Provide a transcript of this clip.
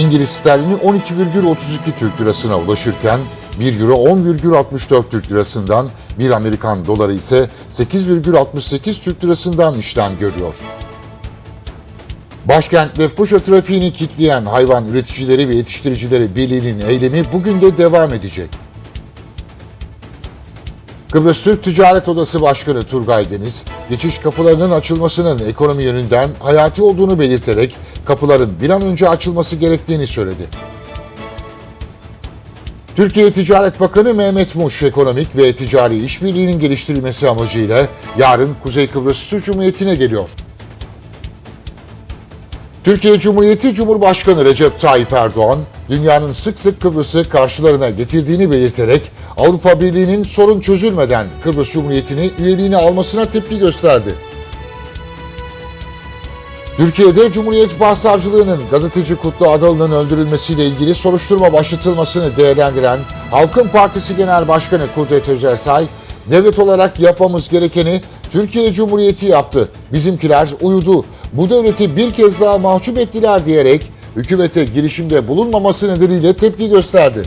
İngiliz sterlini 12,32 Türk lirasına ulaşırken 1 euro 10,64 Türk lirasından, 1 Amerikan doları ise 8,68 Türk lirasından işlem görüyor. Başkent Lefkoşa trafiğini kilitleyen hayvan üreticileri ve yetiştiricileri birliğinin eylemi bugün de devam edecek. Kıbrıs Türk Ticaret Odası Başkanı Turgay Deniz, geçiş kapılarının açılmasının ekonomi yönünden hayati olduğunu belirterek kapıların bir an önce açılması gerektiğini söyledi. Türkiye Ticaret Bakanı Mehmet Muş, ekonomik ve ticari işbirliğinin geliştirilmesi amacıyla yarın Kuzey Kıbrıs Türk Cumhuriyeti'ne geliyor. Türkiye Cumhuriyeti Cumhurbaşkanı Recep Tayyip Erdoğan, dünyanın sık sık Kıbrıs'ı karşılarına getirdiğini belirterek Avrupa Birliği'nin sorun çözülmeden Kıbrıs Cumhuriyeti'ni üyeliğine almasına tepki gösterdi. Türkiye'de Cumhuriyet Başsavcılığı'nın gazeteci Kutlu Adalı'nın öldürülmesiyle ilgili soruşturma başlatılmasını değerlendiren Halkın Partisi Genel Başkanı Kudret Özersay, devlet olarak yapmamız gerekeni Türkiye Cumhuriyeti yaptı. Bizimkiler uyudu. Bu devleti bir kez daha mahcup ettiler diyerek hükümete girişimde bulunmaması nedeniyle tepki gösterdi.